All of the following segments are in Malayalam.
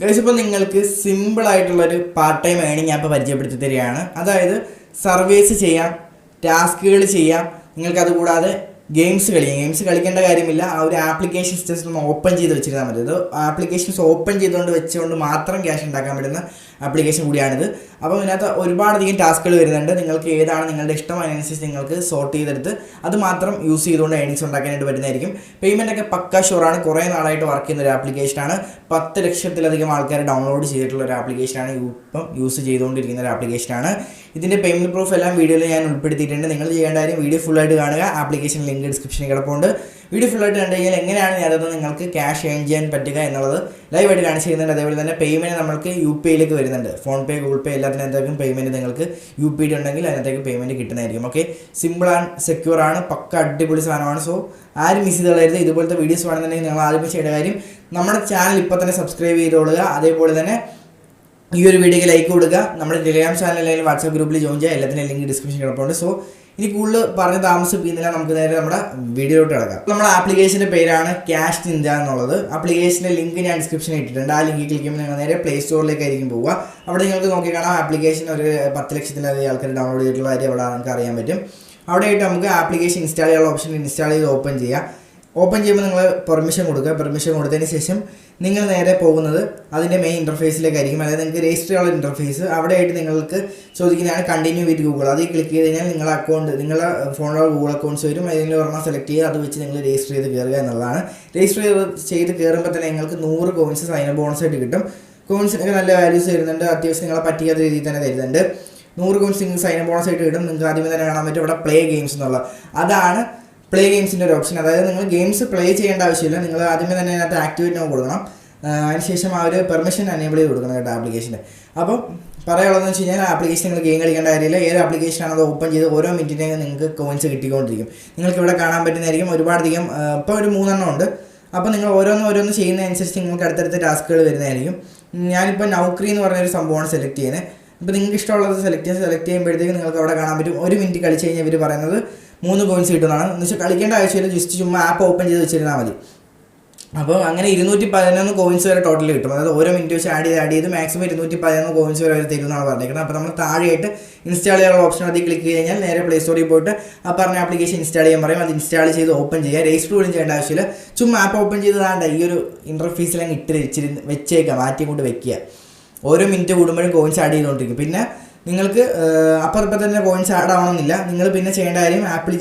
ഗൈസ് ഇപ്പോൾ നിങ്ങൾക്ക് സിമ്പിൾ ആയിട്ടുള്ള ഒരു പാർട്ട് ടൈം ഏണിംഗ് ആപ്പ് പരിചയപ്പെടുത്തി തരികയാണ്. അതായത് സർവീസ് ചെയ്യാം ടാസ്കുകൾ ചെയ്യാം. നിങ്ങൾക്ക് അതുകൂടാതെ ഗെയിംസ് കളിക്കാം. ഗെയിംസ് കളിക്കേണ്ട കാര്യമില്ല. ആ ഒരു ആപ്ലിക്കേഷൻ ജസ്റ്റ് ഒന്ന് ഓപ്പൺ ചെയ്ത് വെച്ചിരുന്നാൽ മതി. ഇത് ആപ്ലിക്കേഷൻസ് ഓപ്പൺ ചെയ്തുകൊണ്ട് വെച്ചുകൊണ്ട് മാത്രം ക്യാഷ് ഉണ്ടാക്കാൻ പറ്റുന്ന ആപ്ലിക്കേഷൻ കൂടിയാണിത്. അപ്പോൾ ഇതിനകത്ത് ഒരുപാടധികം ടാസ്കുകൾ വരുന്നുണ്ട്. നിങ്ങൾക്ക് ഏതാണ് നിങ്ങളുടെ ഇഷ്ടം അതിനനുസരിച്ച് നിങ്ങൾക്ക് സോർട്ട് ചെയ്തെടുത്ത് അത് മാത്രം യൂസ് ചെയ്തുകൊണ്ട് ഏണിങ്സ് ഉണ്ടാക്കാനായിട്ട് പറ്റുന്നതായിരിക്കും. പേയ്മെന്റ് ഒക്കെ പക്ക ഷുവറാണ് കുറേ നാളായിട്ട് വർക്ക് ചെയ്യുന്ന ഒരു ആപ്ലിക്കേഷനാണ് പത്ത് ലക്ഷത്തിലധികം ആൾക്കാർ ഡൗൺലോഡ് ചെയ്തിട്ടുള്ള ഒരു ആപ്ലിക്കേഷനാണ് ഇപ്പം യൂസ് ചെയ്തുകൊണ്ടിരിക്കുന്ന ഒരു ആപ്ലിക്കേഷനാണ് ഇതിന്റെ പേയ്മെന്റ് പ്രൂഫ് എല്ലാം വീഡിയോയിൽ ഞാൻ ഉൾപ്പെടുത്തിയിട്ടുണ്ട്. നിങ്ങൾ ചെയ്യേണ്ട കാര്യം വീഡിയോ ഫുള്ളായിട്ട് കാണുക. ആപ്ലിക്കേഷൻ ലിങ്ക് ഡിസ്ക്രിപ്ഷനിൽ കിടപ്പുണ്ട്. വീഡിയോ ആയിട്ട് കണ്ടു കഴിഞ്ഞാൽ എങ്ങനെയാണ് ഞാനത് നിങ്ങൾക്ക് ക്യാഷ് ഏൺ ചെയ്യാൻ പറ്റുക എന്നുള്ളത് ലൈവായിട്ട് കാണിച്ച് ചെയ്യുന്നുണ്ട് അതേപോലെ തന്നെ പേയ്മെന്റ് നമ്മൾക്ക് യു പി ഐയിലേക്ക് വരുന്നുണ്ട്. ഫോൺ പേ ഗൂഗിൾ പേ എല്ലാത്തിനകത്തേക്കും പേയ്മെന്റ് നിങ്ങൾക്ക് യു പി ഐ ഉണ്ടെങ്കിൽ അതിനകത്തേക്ക് പേയ്മെന്റ് കിട്ടുന്നതായിരിക്കും. ഓക്കെ സിമ്പിൾ ആൻഡ് സെക്യൂർ ആണ്. പക്ക അടിപൊളി സാധനമാണ്. സോ ആരും മിസ് ചെയ്ത് കളയരുത് ഇതുപോലത്തെ വീഡിയോസ് വേണമെന്നുണ്ടെങ്കിൽ നിങ്ങൾ ആദ്യമേ ചെയ്യേണ്ട കാര്യം നമ്മുടെ ചാനൽ ഇപ്പോൾ തന്നെ സബ്സ്ക്രൈബ് ചെയ്തോളുക. അതേപോലെ തന്നെ ഈ ഒരു വീഡിയോക്ക് ലൈക്ക് കൊടുക്കുക. നമ്മുടെ ടെലിഗ്രാം ചാനൽ അല്ലെങ്കിൽ വാട്സാപ്പ് ഗ്രൂപ്പിൽ ജോയിൻ ചെയ്യുക. എല്ലാത്തിനും ലിങ്ക് ഡിസ്ക്രിപ്ഷൻ കിടപ്പുണ്ട്. സോ ഇനി കൂടുതൽ പറഞ്ഞ് താമസിപ്പിക്കുന്നില്ല നമുക്ക് നേരെ നമ്മുടെ വീഡിയോയിലോട്ട് കിടക്കാം. നമ്മുടെ ആപ്ലിക്കേഷന്റെ പേരാണ് ക്യാഷ് നിന്ദ എന്നുള്ളത്. ആപ്ലിക്കേഷന്റെ ലിങ്ക് ഞാൻ ഡിസ്ക്രിപ്ഷനിൽ ഇട്ടിട്ടുണ്ട്. ആ ലിങ്കിൽ ക്ലിക്ക് ചെയ്യുമ്പോൾ നിങ്ങൾ നേരെ പ്ലേ സ്റ്റോറിലേക്ക് ആയിരിക്കും പോവുക. അവിടെ നിങ്ങൾക്ക് നോക്കി കാണാം ആപ്ലിക്കേഷൻ ഒരു പത്ത് ലക്ഷത്തിലധികം ആൾക്കാർ ഡൗൺലോഡ് ചെയ്തിട്ടുള്ള കാര്യം അവിടെ നമുക്ക് അറിയാൻ പറ്റും. അവിടെ ആയിട്ട് നമുക്ക് ആപ്ലിക്കേഷൻ ഇൻസ്റ്റാൾ ചെയ്യാനുള്ള ഓപ്ഷൻ ഇൻസ്റ്റാൾ ചെയ്ത് ഓപ്പൺ ചെയ്യാം. ഓപ്പൺ ചെയ്യുമ്പോൾ നിങ്ങൾ പെർമിഷൻ കൊടുക്കുക. പെർമിഷൻ കൊടുത്തതിന് ശേഷം നിങ്ങൾ നേരെ പോകുന്നത് അതിന്റെ മെയിൻ ഇന്റർഫേസിലേക്കായിരിക്കും അതായത് നിങ്ങൾക്ക് രജിസ്റ്റർ ചെയ്യാനുള്ള ഇന്റർഫേസ് അവിടെയായിട്ട് നിങ്ങൾക്ക് ചോദിക്കുന്നതാണ് കണ്ടിന്യൂ വിത്ത് ഗൂഗിൾ അത് ക്ലിക്ക് ചെയ്ത് കഴിഞ്ഞാൽ നിങ്ങളുടെ അക്കൗണ്ട് നിങ്ങളുടെ ഫോണിലുള്ള ഗൂഗിൾ അക്കൗണ്ട്സ് വരും. അതിൽ ഒരെണ്ണം സെലക്ട് ചെയ്ത് അത് വെച്ച് നിങ്ങൾ രജിസ്റ്റർ ചെയ്ത് കയറുക എന്നുള്ളതാണ്. രജിസ്റ്റർ ചെയ്ത് കയറുമ്പോൾ തന്നെ നിങ്ങൾക്ക് നൂറ് കോയിൻസ് സൈൻ ബോണസ് ആയിട്ട് കിട്ടും. കോയിൻസിനൊക്കെ നല്ല വാല്യൂസ് വരുന്നുണ്ട് അത്യാവശ്യം നിങ്ങളെ പറ്റിയാത്ത രീതിയിൽ തന്നെ തരുന്നുണ്ട്. നൂറ് കോയിൻസ് നിങ്ങൾക്ക് സൈൻ ബോണസ് ആയിട്ട് കിട്ടും. നിങ്ങൾക്ക് ആദ്യമേ തന്നെ കാണാൻ പറ്റും. ഇവിടെ പ്ലേ ഗെയിംസ് എന്നുള്ള. അതാണ് പ്ലേ ഗെയിംസിന്റെ ഒരു ഓപ്ഷൻ അതായത് നിങ്ങൾ ഗെയിംസ് പ്ലേ ചെയ്യേണ്ട ആവശ്യമില്ല. നിങ്ങൾ ആദ്യമേ തന്നെ അതിനകത്ത് ആക്ടിവേറ്റ് നമുക്ക് കൊടുക്കണം. അതിനുശേഷം ആ ഒരു പെർമിഷൻ എനേബിൾ ചെയ്ത് കൊടുക്കണം കേട്ടോ ആപ്ലിക്കേഷന്റെ അപ്പം പറയാനുള്ളതെന്ന് വെച്ച് കഴിഞ്ഞാൽ ആപ്ലിക്കേഷൻ നിങ്ങൾ ഗെയിം കളിക്കേണ്ട കാര്യമില്ല. ഏത് ആപ്ലിക്കേഷനാണ് ഓപ്പൺ ചെയ്ത് ഓരോ മിനിറ്റിനെയും നിങ്ങൾക്ക് കോയിൻസ് കിട്ടിക്കൊണ്ടിരിക്കും. നിങ്ങൾക്ക് ഇവിടെ കാണാൻ പറ്റുന്നതായിരിക്കും ഒരുപാടധികം ഇപ്പോൾ ഒരു മൂന്നെണ്ണം ഉണ്ട്. അപ്പോൾ നിങ്ങൾ ഓരോന്ന് ഓരോന്ന് ചെയ്യുന്നതനുസരിച്ച് നിങ്ങൾക്ക് അടുത്തടുത്ത ടാസ്കുകൾ വരുന്നതായിരിക്കും. ഞാനിപ്പോൾ നൗക്രി എന്ന് പറഞ്ഞൊരു സംഭവമാണ് സെലക്ട് ചെയ്യുന്നത് ഇപ്പോൾ നിങ്ങൾക്ക് ഇഷ്ടമുള്ളത് സെലക്ട് ചെയ്യാൻ സെലക്ട് ചെയ്യുമ്പോഴത്തേക്ക് നിങ്ങൾക്ക് അവിടെ കാണാൻ പറ്റും. ഒരു മിനിറ്റ് കളിച്ച് കഴിഞ്ഞാൽ ഇവർ പറയുന്നത് മൂന്ന് പോയിന്റ്സ് കിട്ടുന്നതാണ്. എന്ന് വെച്ചാൽ കളിക്കേണ്ട ആവശ്യമില്ല. ജസ്റ്റ് ചുമ്മാ ആപ്പ് ഓപ്പൺ ചെയ്ത് വെച്ചിരുന്നാൽ മതി. അപ്പോൾ അങ്ങനെ ഇരുന്നൂറ്റി പതിനൊന്ന് കോയിൻസ് വരെ ടോട്ടൽ കിട്ടും. അതായത് ഓരോ മിനിറ്റ് വെച്ച് ആഡ് ചെയ്ത് ആഡ് ചെയ്ത് മാക്സിമം ഇരുന്നൂറ്റി പതിനൊന്ന് കോയിൻസ് വരെ അവർ തരുമെന്നാണ് പറഞ്ഞിരിക്കുന്നത് അപ്പോൾ നമ്മൾ താഴെയായിട്ട് ഇൻസ്റ്റാൾ ചെയ്യാനുള്ള ഓപ്ഷൻ അതിൽ ക്ലിക്ക് കഴിഞ്ഞാൽ നേരെ പ്ലേ സ്റ്റോറിൽ പോയിട്ട് ആ പറഞ്ഞ ആപ്ലിക്കേഷൻ ഇൻസ്റ്റാൾ ചെയ്യാൻ പറയും. അത് ഇൻസ്റ്റാൾ ചെയ്ത് ഓപ്പൺ ചെയ്യുക. രജിസ്റ്റർ പോലും ചെയ്യേണ്ട ആവശ്യമില്ല. ചുമ്മാ ആപ്പ് ഓപ്പൺ ചെയ്ത് താണ്ട ഈ ഒരു ഇന്റർഫീസിലങ്ങ് ഇട്ട് വെച്ചിരുന്ന് വെച്ചേക്കുക മാറ്റി കൊണ്ട് വെക്കുക. ഓരോ മിനിറ്റ് കൂടുമ്പോഴും കോയിൻസ് ആഡ് ചെയ്തുകൊണ്ടിരിക്കും. പിന്നെ നിങ്ങൾക്ക് അപ്പുറപ്പം തന്നെ കോയിൻസ് ആഡ് ആവണമെന്നില്ല. നിങ്ങൾ പിന്നെ ചെയ്യേണ്ട കാര്യം ആപ്പിൽ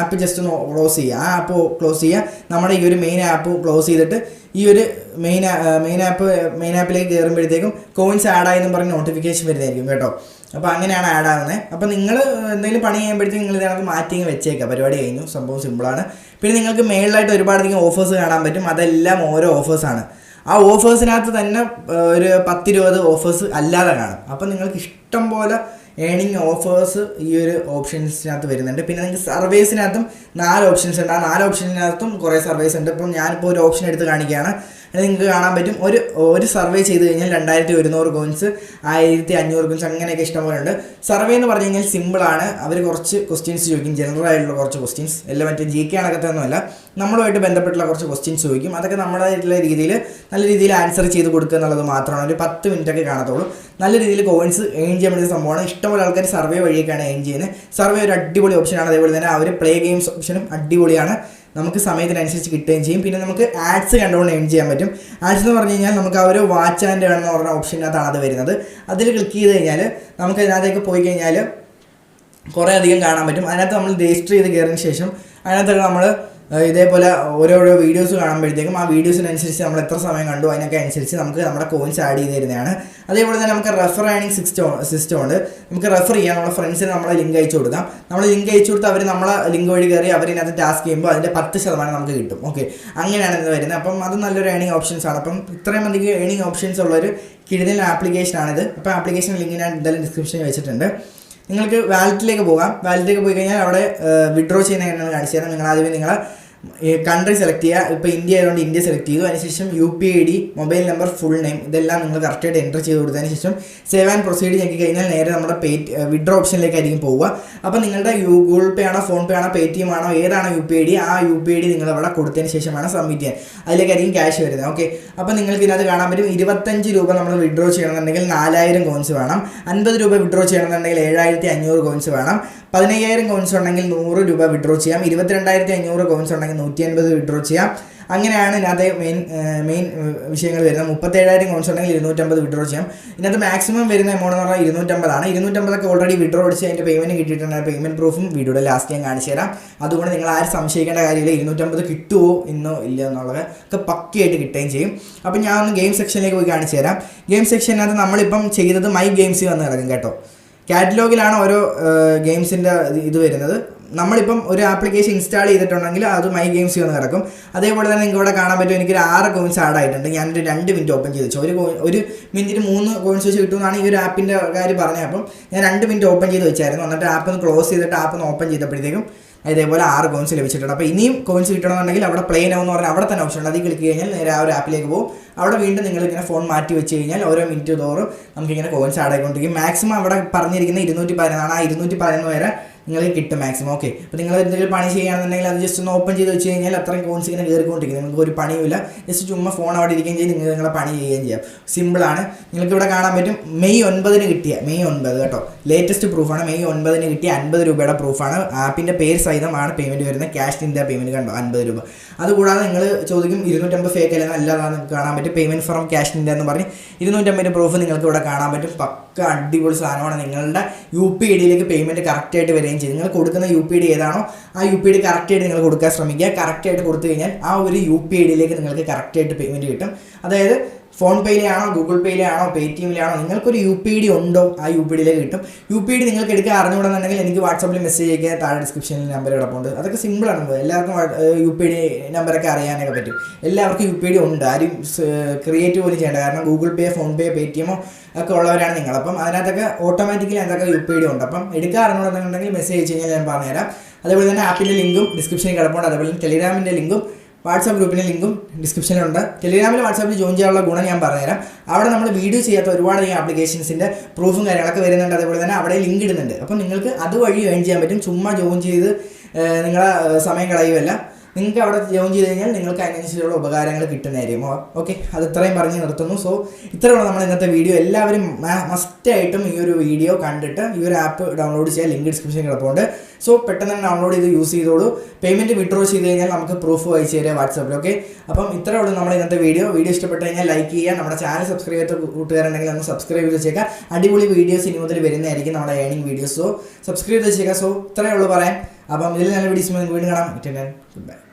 ആപ്പ് ജസ്റ്റ് ഒന്ന് ക്ലോസ് ചെയ്യുക. ആ ആപ്പ് ക്ലോസ് ചെയ്യുക. നമ്മുടെ ഈ ഒരു മെയിൻ ആപ്പ് ക്ലോസ് ചെയ്തിട്ട് ഈ ഒരു മെയിൻ മെയിൻ ആപ്പ് മെയിൻ ആപ്പിലേക്ക് കയറുമ്പോഴത്തേക്കും കോയിൻസ് ആഡ് എന്ന് പറഞ്ഞ് നോട്ടിഫിക്കേഷൻ വരുന്നതായിരിക്കും കേട്ടോ. അപ്പോൾ അങ്ങനെയാണ് ആഡ് ആവുന്നത് അപ്പോൾ നിങ്ങൾ എന്തെങ്കിലും പണി ചെയ്യുമ്പോഴത്തേക്കും നിങ്ങൾ ഇതിനകത്ത് മാറ്റി വെച്ചേക്കുക. പരിപാടി കഴിഞ്ഞു. സംഭവം സിമ്പിളാണ് പിന്നെ നിങ്ങൾക്ക് മെയിലായിട്ട് ഒരുപാടധികം ഓഫേഴ്സ് കാണാൻ പറ്റും. അതെല്ലാം ഓരോ ഓഫേഴ്സാണ് ആ ഓഫേഴ്സിനകത്ത് തന്നെ ഒരു പത്തിരുപത് ഓഫേഴ്സ് അല്ലാതെ കാണും. അപ്പം നിങ്ങൾക്ക് ഇഷ്ടം പോലെ ഏണിങ് ഓഫേഴ്സ് ഈ ഒരു ഓപ്ഷൻസിനകത്ത് വരുന്നുണ്ട്. പിന്നെ നിങ്ങൾക്ക് സർവീസിനകത്തും നാല് ഓപ്ഷൻസ് ഉണ്ട്. ആ നാല് ഓപ്ഷനകത്തും കുറേ സർവേസ് ഉണ്ട്. ഇപ്പം ഞാനിപ്പോൾ ഒരു ഓപ്ഷൻ എടുത്ത് കാണിക്കുകയാണ്. നിങ്ങൾക്ക് കാണാൻ പറ്റും. ഒരു ഒരു സർവേ ചെയ്ത് കഴിഞ്ഞാൽ രണ്ടായിരത്തി ഒരുന്നൂറ് കോയിൻസ് ആയിരത്തി അഞ്ഞൂറ് കോയിൻസ് അങ്ങനെയൊക്കെ ഇഷ്ടംപോലെ ഉണ്ട് സർവേ എന്ന് പറഞ്ഞു കഴിഞ്ഞാൽ സിമ്പിളാണ് അവർ കുറച്ച് ക്വസ്റ്റ്യൻസ് ചോദിക്കും. ജനറൽ ആയിട്ടുള്ള കുറച്ച് ക്വസ്റ്റ്യൻസ് എല്ലാം മറ്റേ ജി കെ അണക്കത്തൊന്നുമല്ല നമ്മളുമായിട്ട് ബന്ധപ്പെട്ടുള്ള കുറച്ച് ക്വസ്റ്റ്യൻസ് ചോദിക്കും. അതൊക്കെ നമ്മുടേതായിട്ടുള്ള രീതിയിൽ നല്ല രീതിയിൽ ആൻസർ ചെയ്ത് കൊടുക്കുക എന്നുള്ളത് മാത്രമാണ്. ഒരു പത്ത് മിനിറ്റ് ഒക്കെ കാണത്തുള്ളൂ. നല്ല രീതിയിൽ കോയിൻസ് ഏൺ ചെയ്യാൻ പറ്റുന്ന സംഭവമാണ്. ഇഷ്ടംപോലെ ആൾക്കാർ സർവേ വഴിയൊക്കെയാണ് ഏൺ ചെയ്യുന്നത്. സർവേ ഒരു അടിപൊളി ഓപ്ഷനാണ് അതേപോലെ തന്നെ അവർ പ്ലേ ഗെയിംസ് ഓപ്ഷനും അടിപൊളിയാണ്. നമുക്ക് സമയത്തിനനുസരിച്ച് കിട്ടുകയും ചെയ്യും. പിന്നെ നമുക്ക് ആഡ്സ് കണ്ടുകൊണ്ട് ഏൺ ചെയ്യാൻ പറ്റും. ആഡ്സ് എന്ന് പറഞ്ഞു കഴിഞ്ഞാൽ നമുക്ക് ആ ഒരു വാച്ച് ആൻഡ് വേണം എന്ന് പറഞ്ഞ ഓപ്ഷനകത്താണ് അത് വരുന്നത്. അതിൽ ക്ലിക്ക് ചെയ്ത് കഴിഞ്ഞാൽ നമുക്ക് അതിനകത്തേക്ക് പോയി കഴിഞ്ഞാൽ കുറേ അധികം കാണാൻ പറ്റും. അതിനകത്ത് നമ്മൾ രജിസ്റ്റർ ചെയ്ത് കയറിയതിന് ശേഷം അതിനകത്തൊക്കെ നമ്മൾ ഇതേപോലെ ഓരോരോ വീഡിയോസ് കാണുമ്പോഴത്തേക്കും ആ വീഡിയോസിനനുസരിച്ച് നമ്മൾ എത്ര സമയം കണ്ടു അതിനൊക്കെ അനുസരിച്ച് നമുക്ക് നമ്മുടെ കോയിൻസ് ആഡ് ചെയ്ത് തരുന്നതാണ്. അതേപോലെ തന്നെ നമുക്ക് റെഫർ ഏണിംഗ് സിസ്റ്റം സിസ്റ്റം ഉണ്ട്. നമുക്ക് റെഫർ ചെയ്യാം. നമ്മുടെ ഫ്രണ്ട്സിന് നമ്മളെ ലിങ്ക് അയച്ചു കൊടുക്കാം. നമ്മൾ ലിങ്ക് അയച്ചു കൊടുത്ത് അവർ നമ്മളെ ലിങ്ക് വഴി കയറി അവരിനകത്ത് ടാസ്ക് ചെയ്യുമ്പോൾ അതിന്റെ പത്ത് ശതമാനം നമുക്ക് കിട്ടും. ഓക്കെ അങ്ങനെയാണ് ഇത് വരുന്നത്. അപ്പം അത് നല്ലൊരു ഏണിംഗ് ഓപ്ഷൻസ് ആണ്. അപ്പം ഇത്രയും അധികം ഏണിംഗ് ഓപ്ഷൻസ് ഉള്ളൊരു കിഴിഞ്ഞ ആപ്ലിക്കേഷനാണിത് അപ്പോൾ ആപ്ലിക്കേഷൻ ലിങ്ക് ഞാൻ എന്തായാലും ഡിസ്ക്രിപ്ഷനിൽ വെച്ചിട്ടുണ്ട്. നിങ്ങൾക്ക് വാലറ്റിലേക്ക് പോകാം. വാലറ്റിലേക്ക് പോയി കഴിഞ്ഞാൽ അവിടെ വിഡ്രോ ചെയ്യുന്ന എങ്ങനെയാണ് കാണിച്ചു തരാം. നിങ്ങൾ ആദ്യമേ നിങ്ങളെ കൺട്രി സെലക്ട് ചെയ്യുക ഇപ്പോൾ ഇന്ത്യ ആയതുകൊണ്ട് ഇന്ത്യ സെലക്ട് ചെയ്തു. അതിനുശേഷം U P I D mobile number full name ഇതെല്ലാം നിങ്ങൾ കറക്റ്റായിട്ട് എന്റർ ചെയ്ത് കൊടുത്തതിന് ശേഷം സേവ് ആൻഡ് പ്രൊസീഡ് ഞെക്കി കഴിഞ്ഞാൽ നേരെ നമ്മുടെ പേ വിഡ്രോ ഓപ്ഷനിലേക്കായിരിക്കും പോവുക. അപ്പോൾ നിങ്ങളുടെ യു ഗൂഗിൾ പേ ആണോ ഫോൺ പേ ആണോ പേ ടി എം ആണോ ഏതാണ് യു പി ഐ ഡി ആ യു പി ഐ ഡി നിങ്ങൾ അവിടെ കൊടുത്തതിന് ശേഷമാണ് സബ്മിറ്റ് ചെയ്യാൻ അതിലേക്കായിരിക്കും ക്യാഷ് വരുന്നത്. ഓക്കെ അപ്പോൾ നിങ്ങൾക്ക് ഇതിനകത്ത് കാണാൻ പറ്റും ഇരുപത്തഞ്ച് രൂപ നമ്മൾ വിഡ്രോ ചെയ്യണമെന്നുണ്ടെങ്കിൽ നാലായിരം കോയിൻസ് വേണം. അൻപത് രൂപ വിഡ്രോ ചെയ്യണമെന്നുണ്ടെങ്കിൽ ഏഴായിരത്തി അഞ്ഞൂറ് കോയിൻസ് വേണം. പതിനയ്യായിരം കോയിൻസ് ഉണ്ടെങ്കിൽ നൂറ് രൂപ വിഡ്രോ ചെയ്യാം. ഇരുപത്തിരണ്ടായിരത്തി അഞ്ഞൂറ് കോയിൻസ് ഉണ്ടെങ്കിൽ നൂറ്റി അൻപത് വിഡ്രോ ചെയ്യാം. അങ്ങനെയാണ് ഇതിനകത്ത് മെയിൻ മെയിൻ വിഷയങ്ങൾ വരുന്നത്. മുപ്പത്തേഴായിരം കോയിൻസ് ഉണ്ടെങ്കിൽ ഇരുന്നൂറ്റമ്പത് വിഡ്രോ ചെയ്യാം. ഇതിനകത്ത് മാക്സിമം വരുന്ന എമൗണ്ട് എന്ന് പറഞ്ഞാൽ ഇരുന്നൂറ്റമ്പതാണ് ഇരുന്നൂറ്റമ്പതൊക്കെ ഓൾറെഡി വിഡ്രോ അടിച്ച് അതിന്റെ പേയ്മെന്റ് കിട്ടിയിട്ടുണ്ട്. പേയ്മെന്റ് പ്രൂഫും വീഡിയോയുടെ ലാസ്റ്റ് ഞാൻ കാണിച്ചു തരാം. അതുകൊണ്ട് നിങ്ങൾ ആരും സംശയിക്കേണ്ട കാര്യമില്ല. ഇരുന്നൂറ്റമ്പത് കിട്ടുമോ ഇന്നോ ഇല്ല എന്നുള്ളത് ഒക്കെ പക്കയായിട്ട് കിട്ടുകയും ചെയ്യും. അപ്പം ഞാൻ ഒന്ന് ഗെയിം സെക്ഷനിലേക്ക് പോയി കാണിച്ചു തരാം. ഗെയിം സെക്ഷനകത്ത് നമ്മളിപ്പം ചെയ്തത് മൈ ഗെയിംസ് വന്ന് കിടക്കും കേട്ടോ. കാറ്റലോഗിലാണ് ഓരോ ഗെയിംസിന്റെ ഇത് വരുന്നത്. നമ്മളിപ്പം ഒരു ആപ്ലിക്കേഷൻ ഇൻസ്റ്റാൾ ചെയ്തിട്ടുണ്ടെങ്കിൽ അത് മൈ ഗെയിംസ് വന്ന് കിടക്കും. അതേപോലെ തന്നെ നിങ്ങൾക്ക് ഇവിടെ കാണാൻ പറ്റും എനിക്കൊരു ആറ് കോയിൻസ് ആഡ് ആയിട്ടുണ്ട്. ഞാനൊരു രണ്ട് മിനിറ്റ് ഓപ്പൺ ചെയ്ത്. വെച്ചു ഒരു ഒരു മിനിറ്റിന് മൂന്ന് കോയിൻസ് വെച്ച് കിട്ടുമെന്നാണ് ഈ ഒരു ആപ്പിന്റെ കാര്യം പറഞ്ഞത്. അപ്പം ഞാൻ രണ്ട് മിനിറ്റ് ഓപ്പൺ ചെയ്ത് വെച്ചായിരുന്നു. എന്നിട്ട് ആപ്പ് ഒന്ന് ക്ലോസ് ചെയ്തിട്ട് ആപ്പ് ഒന്ന് ഓപ്പൺ ചെയ്തപ്പോഴത്തേക്കും ഇതേപോലെ ആറ് കോയിൻസ് ലഭിച്ചിട്ടുണ്ട്. അപ്പോൾ ഇനിയും കോയിൻസ് കിട്ടണമെന്നുണ്ടെങ്കിൽ അവിടെ പ്ലെയിൻ ആവുമെന്ന് പറഞ്ഞാൽ അവിടെ തന്നെ ഓപ്ഷൻ ഉണ്ട്. അതിൽ ക്ലിക്ക് കഴിഞ്ഞാൽ നേരെ ആ ഒരു ആപ്പിലേക്ക് പോകും. അവിടെ വീണ്ടും നിങ്ങൾ ഇങ്ങനെ ഫോൺ മാറ്റി വെച്ച് കഴിഞ്ഞാൽ ഓരോ മിനിറ്റ് തോറും നമുക്കിങ്ങനെ കോയിൻസ് ആഡ് മാക്സിമം അവിടെ പറഞ്ഞിരിക്കുന്ന ഇരുന്നൂറ്റി പതിനൊന്നാണ്. ആ ഇരുന്നൂറ്റി പതിനൊന്ന് വരെ നിങ്ങൾക്ക് കിട്ടും മാക്സിമം ഓക്കെ അപ്പോൾ നിങ്ങൾ എന്തെങ്കിലും പണി ചെയ്യുകയാണെന്നുണ്ടെങ്കിൽ അത് ജസ്റ്റ് ഒന്ന് ഓപ്പൺ ചെയ്ത് വെച്ച് കഴിഞ്ഞാൽ അത്രയും കോൺസ് ഇങ്ങനെ കയറിക്കൊണ്ടിരിക്കും നിങ്ങൾക്ക് ഒരു പണിയുമില്ല. ജസ്റ്റ് ചുമ്മാ ഫോൺ അവിടെ ഇരിക്കുകയും ചെയ്യും നിങ്ങൾ നിങ്ങളെ പണി ചെയ്യുകയും ചെയ്യാം. സിമ്പിളാണ് നിങ്ങൾക്ക് ഇവിടെ കാണാൻ പറ്റും. മെയ് ഒൻപതിന് കിട്ടിയ മെയ് ഒൻപത് കേട്ടോ. ലേറ്റസ്റ്റ് പ്രൂഫാണ് മെയ് ഒൻപതിന് കിട്ടിയ അൻപത് രൂപയുടെ പ്രൂഫാണ് ആപ്പിന്റെ പേര് സഹിതമാണ് പേയ്മെന്റ് വരുന്നത്. ക്യാഷ് ഇന്ത്യ പേയ്മെന്റ് കണ്ടോ? അൻപത് രൂപ. അതുകൂടാതെ നിങ്ങൾ ചോദിക്കും ഇരുന്നൂറ്റമ്പത് ഫേക്ക് അല്ലെങ്കിൽ അല്ലാതാണ് കാണാൻ പറ്റും. പേയ്മെന്റ് ഫ്രം ക്യാഷ് ഇന്ത്യ എന്ന് പറഞ്ഞ് ഇരുന്നൂറ്റമ്പത് പ്രൂഫ് നിങ്ങൾക്ക് ഇവിടെ കാണാൻ പറ്റും. പക്ക അടിപൊളി സാധനമാണ് നിങ്ങളുടെ യു പി ഐ ഡിയിലേക്ക് പേയ്മെന്റ് കറക്റ്റായിട്ട് വരികയും ചെയ്ത് നിങ്ങൾ കൊടുക്കുന്ന യു പി ഡി ഏതാണോ ആ യു പി ഡി കറക്റ്റായിട്ട് നിങ്ങൾ കൊടുക്കാൻ ശ്രമിക്കുക. കറക്റ്റായിട്ട് കൊടുത്തു കഴിഞ്ഞാൽ ആ ഒരു യു പി ഐ ഡിയിലേക്ക് നിങ്ങൾക്ക് കറക്റ്റായിട്ട് പേയ്മെന്റ് കിട്ടും. അതായത് ഫോൺ പേയിലാണോ ഗൂഗിൾ പേയിലാണോ പേ ടി എമ്മിലാണോ നിങ്ങൾക്കൊരു യു പി ഡി ഉണ്ടോ? ആ യു പി ഡിയിലേക്ക് കിട്ടും. യു പി ഡി നിങ്ങൾക്ക് എടുക്കാൻ അറിഞ്ഞുകൂടെന്നുണ്ടെങ്കിൽ എനിക്ക് വാട്സപ്പിൽ മെസ്സേജ് അയക്കുക താഴെ ഡിസ്ക്രിപ്ഷനിൽ നമ്പർ കിടപ്പുണ്ട് അതൊക്കെ സിമ്പിളാണ് എല്ലാവർക്കും യു പി ഡി നമ്പറൊക്കെ അറിയാനൊക്കെ പറ്റും. എല്ലാവർക്കും യു പി ഡി ഉണ്ട്. ആരും ക്രിയേറ്റ് പോലും ചെയ്യേണ്ട. കാരണം ഗൂഗിൾ പേ ഫോൺ പേ പേ ടി എമ്മോ ഒക്കെ ഉള്ളവരാണ് നിങ്ങൾ. അപ്പം അതിനകത്തൊക്കെ ഓട്ടോമാറ്റിക്കലി എന്തൊക്കെ യു പി ഡി ഉണ്ട്. അപ്പം എടുക്കാൻ അറിഞ്ഞുകൂടെന്നുണ്ടെങ്കിൽ മെസ്സേജ് അയച്ച് കഴിഞ്ഞാൽ ഞാൻ പറഞ്ഞുതരാം. അതേപോലെ തന്നെ ആപ്പിന്റെ ലിങ്കും ഡിസ്ക്രിപ്ഷനിൽ കിടപ്പുണ്ട്. അതേപോലെ ടെലിഗ്രാമിന്റെ ലിങ്കും വാട്സാപ്പ് ഗ്രൂപ്പിന്റെ ലിങ്കും ഡിസ്ക്രിപ്ഷനിലുണ്ട്. ടെലിഗ്രാമിൽ വാട്സാപ്പിൽ ജോയിൻ ചെയ്യാനുള്ള ഗുണം ഞാൻ പറഞ്ഞുതരാം. അവിടെ നമ്മൾ വീഡിയോ ചെയ്യാത്ത ഒരുപാട് ഈ ആപ്ലിക്കേഷൻസിന്റെ പ്രൂഫും കാര്യങ്ങളൊക്കെ വരുന്നുണ്ട്. അതേപോലെ തന്നെ അവിടെ ലിങ്ക് ഇടുന്നുണ്ട്. അപ്പം നിങ്ങൾക്ക് അതുവഴി ഏൺ ചെയ്യാൻ പറ്റും. ചുമ്മാ ജോയിൻ ചെയ്ത് നിങ്ങളുടെ സമയം കളയുമല്ല നിങ്ങൾക്ക് അവിടെ ജോയിൻ ചെയ്ത് കഴിഞ്ഞാൽ നിങ്ങൾക്ക് അതിനനുസരിച്ചുള്ള ഉപകാരങ്ങൾ കിട്ടുന്നതായിരിക്കും. ഓക്കെ അത് ഇത്രയും പറഞ്ഞ് നിർത്തുന്നു. സോ ഇത്രയുള്ള നമ്മൾ ഇന്നത്തെ വീഡിയോ. എല്ലാവരും മസ്റ്റായിട്ടും ഈ ഒരു വീഡിയോ കണ്ടിട്ട് ഈ ഒരു ആപ്പ് ഡൗൺലോഡ് ചെയ്യാൻ ലിങ്ക് ഡിസ്ക്രിപ്ഷൻ കിടപ്പുണ്ട്. സോ പെട്ടെന്ന് തന്നെ ഡൗൺലോഡ് ചെയ്ത് യൂസ് ചെയ്തോളൂ. പേയ്മെന്റ് വിഡ്രോ ചെയ്ത് കഴിഞ്ഞാൽ നമുക്ക് പ്രൂഫ് അയച്ചു തരാം വാട്സാപ്പിൽ ഓക്കെ അപ്പം ഇത്രേ ഉള്ളൂ നമ്മുടെ ഇന്നത്തെ വീഡിയോ വീഡിയോ ഇഷ്ടപ്പെട്ട് കഴിഞ്ഞാൽ ലൈക്ക് ചെയ്യുക. നമ്മുടെ ചാനൽ സബ്സ്ക്രൈബ് ചെയ്ത കൂട്ടുകാരുണ്ടെങ്കിൽ ഒന്ന് സബ്സ്ക്രൈബ് ചെയ്ത് വെച്ചേക്കാം അടിപൊളി വീഡിയോസ് ഇനി മുതൽ വരുന്നതായിരിക്കും നമ്മുടെ ഏണിംഗ് വീഡിയോസ് സോ സബ്സ്ക്രൈബ് ചെയ്ത് വെച്ചേക്കാം സോ ഇത്രേ ഉള്ളൂ പറയാൻ. അപ്പം ഇതിൽ നല്ല വീഡിയോസ് വീണ്ടും കാണാം. Good bye